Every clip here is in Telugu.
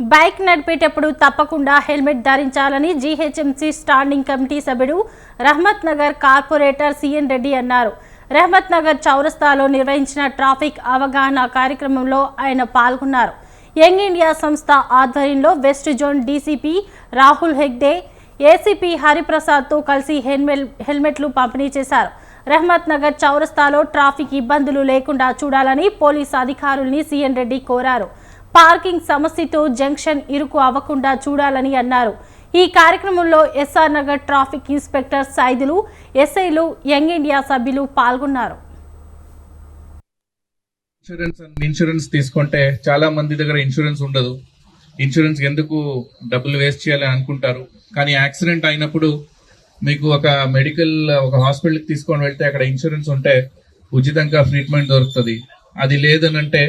బైక్ నడిపేటప్పుడు తప్పకుండా హెల్మెట్ ధరించాలని జీహెచ్ఎంసీ స్టాండింగ్ కమిటీ సభ్యుడు రహమత్ నగర్ కార్పొరేటర్ సిఎన్ రెడ్డి అన్నారు. రహమత్ నగర్ చౌరస్తాలో నిర్వహించిన ట్రాఫిక్ అవగాహన కార్యక్రమంలో ఆయన పాల్గొన్నారు. యంగ్ ఇండియా సంస్థ ఆధ్వర్యంలో west zone DCP Rahul Hegde ACP హరిప్రసాద్తో కలిసి హెల్మెల్ హెల్మెట్లు పంపిణీ చేశారు. రహమత్ నగర్ చౌరస్తాలో ట్రాఫిక్ ఇబ్బందులు లేకుండా చూడాలని పోలీస్ అధికారుల్ని సీఎన్ రెడ్డి కోరారు. పార్కింగ్ సమస్యతో జంక్షన్ ఇరుకు అవ్వకుండా చూడాలని అన్నారు. ఈ కార్యక్రమంలో SR Nagar traffic inspector Saidulu ఎస్ఐలు యంగ్ ఇండియా సభ్యులు పాల్గొన్నారు. ఇన్సూరెన్స్ ఇన్సూరెన్స్ తీసుకుంటే చాలా మంది దగ్గర ఇన్సూరెన్స్ ఉండదు. ఇన్సూరెన్స్ ఎందుకు డబ్బులు వేస్ట్ చేయాలని అనుకుంటారు. కానీ యాక్సిడెంట్ అయినప్పుడు మీకు ఒక మెడికల్ ఒక హాస్పిటల్కి తీసుకొని వెళ్తే అక్కడ ఇన్సూరెన్స్ ఉంటే ఉచితంగా ట్రీట్మెంట్ దొరుకుతుంది. అది లేదనంటే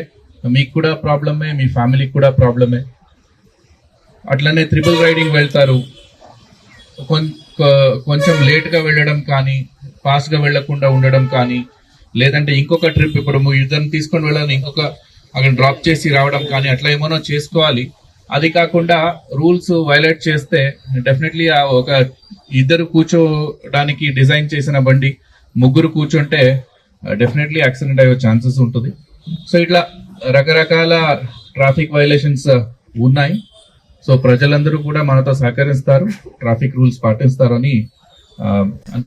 మీకు కూడా ప్రాబ్లమే మీ ఫ్యామిలీకి కూడా ప్రాబ్లమే. అట్లనే త్రిపుల్ రైడింగ్ వెళ్తారు. కొం- కొ- కొంచెం లేట్గా వెళ్ళడం కానీ ఫాస్ట్గా వెళ్ళకుండా ఉండడం కానీ లేదంటే ఇంకొక ట్రిప్ ఇప్పుడు ఇద్దరిని తీసుకొని వెళ్ళాలని ఇంకొక అక్కడ డ్రాప్ చేసి రావడం కానీ అట్లా ఏమైనా చేసుకోవాలి. అది కాకుండా రూల్స్ వైలేట్ చేస్తే డెఫినెట్లీ ఆ ఒక ఇద్దరు కూర్చోడానికి డిజైన్ చేసిన బండి ముగ్గురు కూర్చుంటే డెఫినెట్లీ యాక్సిడెంట్ అయ్యే ఛాన్సెస్ ఉంటుంది. సో ఇట్లా రకరకాల ట్రాఫిక్ వైలేషన్స్ uh, ఉన్నాయి. సో ప్రజలందరూ కూడా మనతో సహకరిస్తారు ట్రాఫిక్ రూల్స్ పాటిస్తారని uh, అని